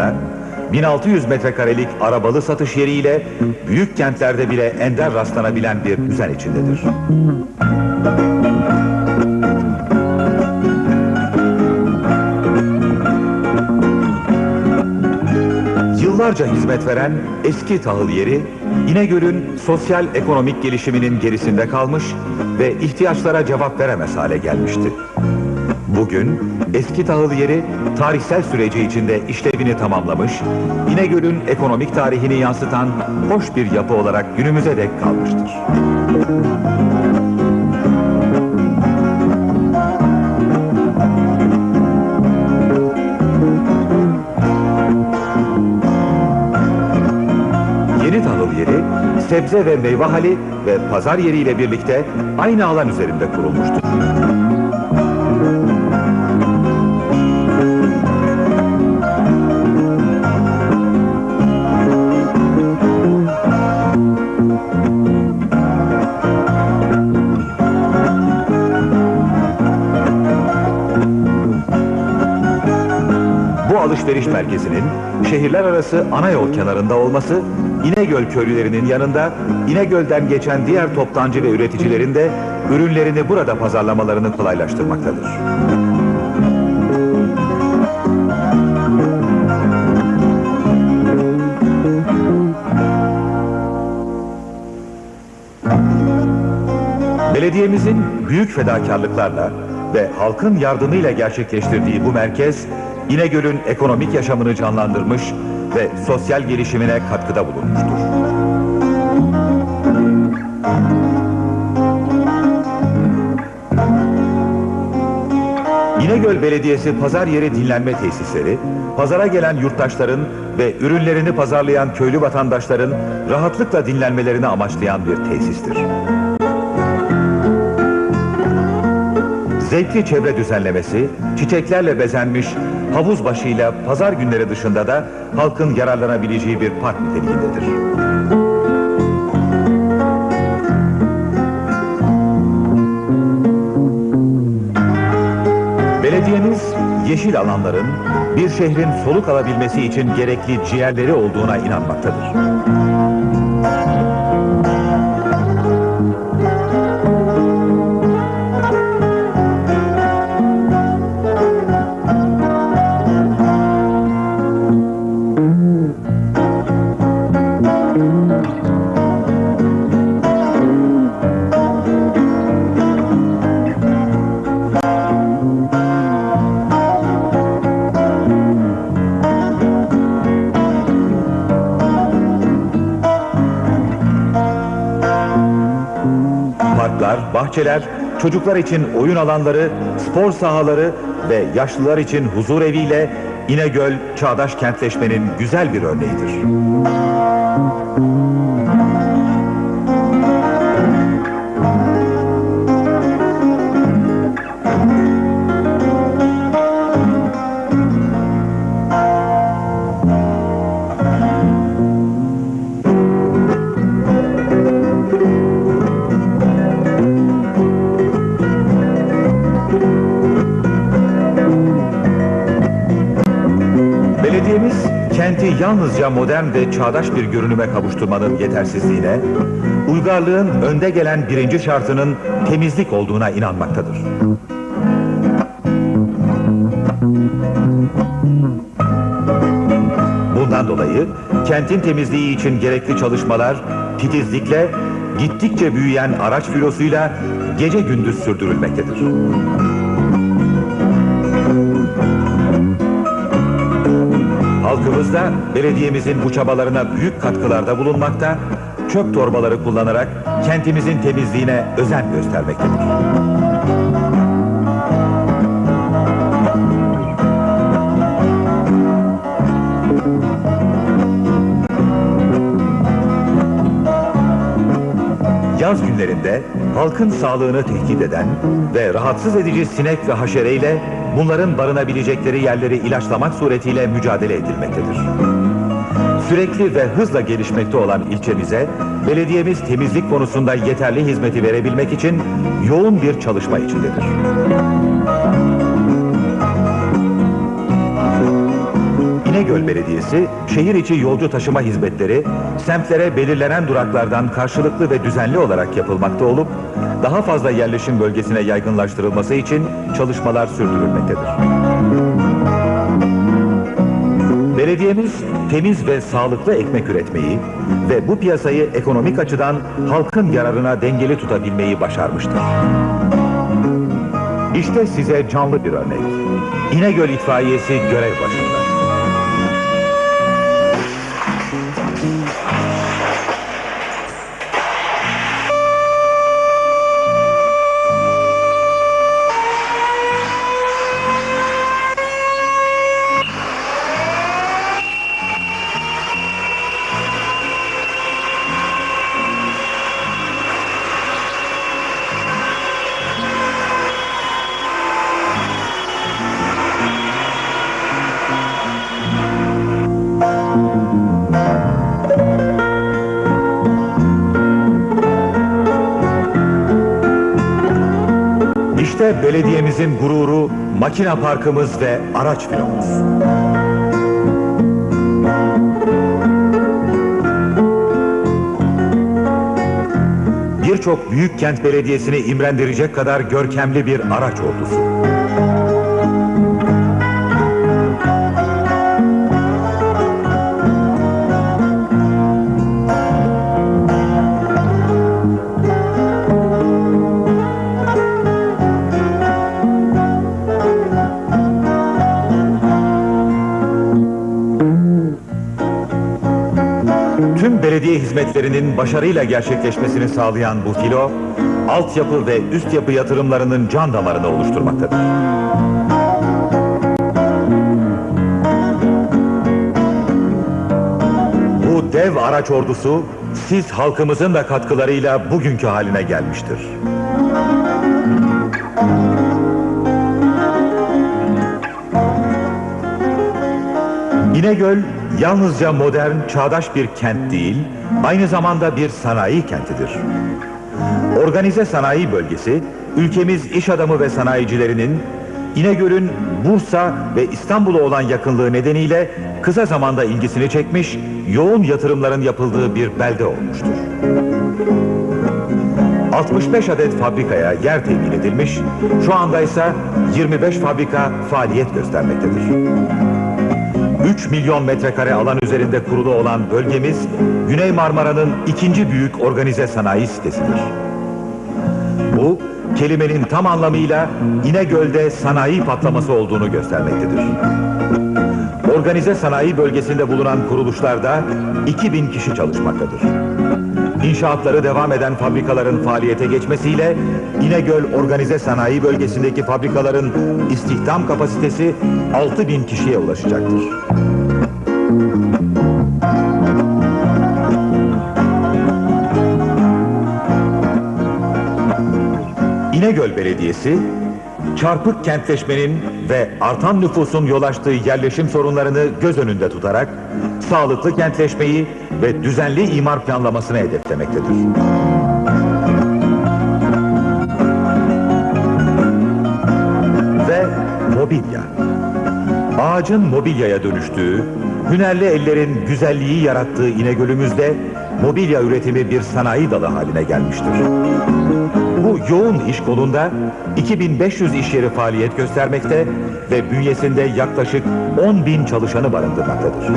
Antalya'da 1600 metrekarelik arabalı satış yeriyle büyük kentlerde bile ender rastlanabilen bir düzen içindedir. Yıllarca hizmet veren eski tahıl yeri, İnegöl'ün sosyal ekonomik gelişiminin gerisinde kalmış ve ihtiyaçlara cevap veremez hale gelmişti. Bugün eski tahıl yeri tarihsel süreci içinde işlevini tamamlamış, İnegöl'ün ekonomik tarihini yansıtan hoş bir yapı olarak günümüze dek kalmıştır. Yeni tahıl yeri, sebze ve meyve hali ve pazar yeriyle birlikte aynı alan üzerinde kurulmuştur. Alışveriş merkezinin şehirler arası ana yol kenarında olması İnegöl köylülerinin yanında İnegöl'den geçen diğer toptancı ve üreticilerin de ürünlerini burada pazarlamalarını kolaylaştırmaktadır. Belediyemizin büyük fedakarlıklarla ve halkın yardımıyla gerçekleştirdiği bu merkez, İnegöl'ün ekonomik yaşamını canlandırmış ve sosyal gelişimine katkıda bulunmuştur. İnegöl Belediyesi pazar yeri dinlenme tesisleri, pazara gelen yurttaşların ve ürünlerini pazarlayan köylü vatandaşların rahatlıkla dinlenmelerini amaçlayan bir tesistir. Zevkli çevre düzenlemesi, çiçeklerle bezenmiş havuz başıyla pazar günleri dışında da halkın yararlanabileceği bir park niteliğindedir. Belediyemiz yeşil alanların bir şehrin soluk alabilmesi için gerekli ciğerleri olduğuna inanmaktadır. Bahçeler, çocuklar için oyun alanları, spor sahaları ve yaşlılar için huzur eviyle İnegöl çağdaş kentleşmenin güzel bir örneğidir. Kenti yalnızca modern ve çağdaş bir görünüme kavuşturmanın yetersizliğine, uygarlığın önde gelen birinci şartının temizlik olduğuna inanmaktadır. Bundan dolayı kentin temizliği için gerekli çalışmalar titizlikle, gittikçe büyüyen araç filosuyla gece gündüz sürdürülmektedir. Halkımız da belediyemizin bu çabalarına büyük katkılarda bulunmakta, çöp torbaları kullanarak kentimizin temizliğine özen göstermektedir. Yaz günlerinde halkın sağlığını tehdit eden ve rahatsız edici sinek ve haşereyle bunların barınabilecekleri yerleri ilaçlamak suretiyle mücadele edilmektedir. Sürekli ve hızla gelişmekte olan ilçemize belediyemiz temizlik konusunda yeterli hizmeti verebilmek için yoğun bir çalışma içindedir. İnegöl Belediyesi, şehir içi yolcu taşıma hizmetleri, semtlere belirlenen duraklardan karşılıklı ve düzenli olarak yapılmakta olup, daha fazla yerleşim bölgesine yaygınlaştırılması için çalışmalar sürdürülmektedir. Belediyemiz temiz ve sağlıklı ekmek üretmeyi ve bu piyasayı ekonomik açıdan halkın yararına dengeli tutabilmeyi başarmıştır. İşte size canlı bir örnek. İnegöl İtfaiyesi görev başında. Belediyemizin gururu, makina parkımız ve araç filomuz. Birçok büyük kent belediyesini imrendirecek kadar görkemli bir araç ordusu. Belediye hizmetlerinin başarıyla gerçekleşmesini sağlayan bu filo, altyapı ve üst yapı yatırımlarının can damarını oluşturmaktadır. Bu dev araç ordusu, siz halkımızın da katkılarıyla bugünkü haline gelmiştir. İnegöl yalnızca modern, çağdaş bir kent değil, aynı zamanda bir sanayi kentidir. Organize sanayi bölgesi, ülkemiz iş adamı ve sanayicilerinin İnegöl'ün Bursa ve İstanbul'a olan yakınlığı nedeniyle kısa zamanda ilgisini çekmiş, yoğun yatırımların yapıldığı bir belde olmuştur. 65 adet fabrikaya yer temin edilmiş, şu anda ise 25 fabrika faaliyet göstermektedir. 3 milyon metrekare alan üzerinde kurulu olan bölgemiz, Güney Marmara'nın ikinci büyük organize sanayi sitesidir. Bu, kelimenin tam anlamıyla İnegöl'de sanayi patlaması olduğunu göstermektedir. Organize sanayi bölgesinde bulunan kuruluşlarda 2000 kişi çalışmaktadır. İnşaatları devam eden fabrikaların faaliyete geçmesiyle İnegöl Organize Sanayi Bölgesi'ndeki fabrikaların istihdam kapasitesi 6000 kişiye ulaşacaktır. İnegöl Belediyesi, çarpık kentleşmenin ve artan nüfusun yol açtığı yerleşim sorunlarını göz önünde tutarak sağlıklı kentleşmeyi ve düzenli imar planlamasını hedeflemektedir. Ve mobilya. Ağacın mobilyaya dönüştüğü, hünerli ellerin güzelliği yarattığı İnegöl'ümüzde mobilya üretimi bir sanayi dalı haline gelmiştir. Bu yoğun iş kolunda 2500 iş yeri faaliyet göstermekte ve bünyesinde yaklaşık 10 bin çalışanı barındırmaktadır.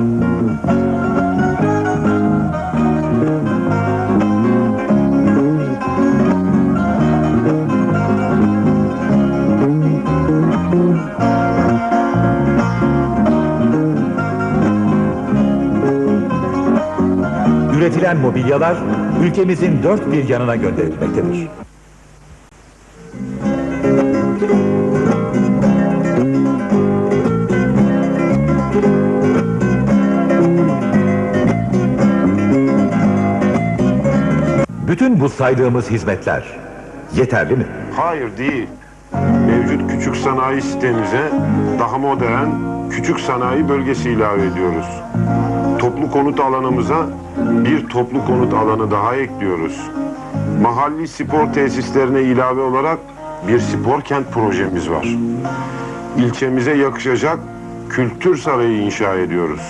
Üretilen mobilyalar ülkemizin dört bir yanına gönderilmektedir. Bütün bu saydığımız hizmetler yeterli mi? Hayır değil. Mevcut küçük sanayi sitemize daha modern küçük sanayi bölgesi ilave ediyoruz. Toplu konut alanımıza bir toplu konut alanı daha ekliyoruz. Mahalli spor tesislerine ilave olarak bir spor kent projemiz var. İlçemize yakışacak kültür sarayı inşa ediyoruz.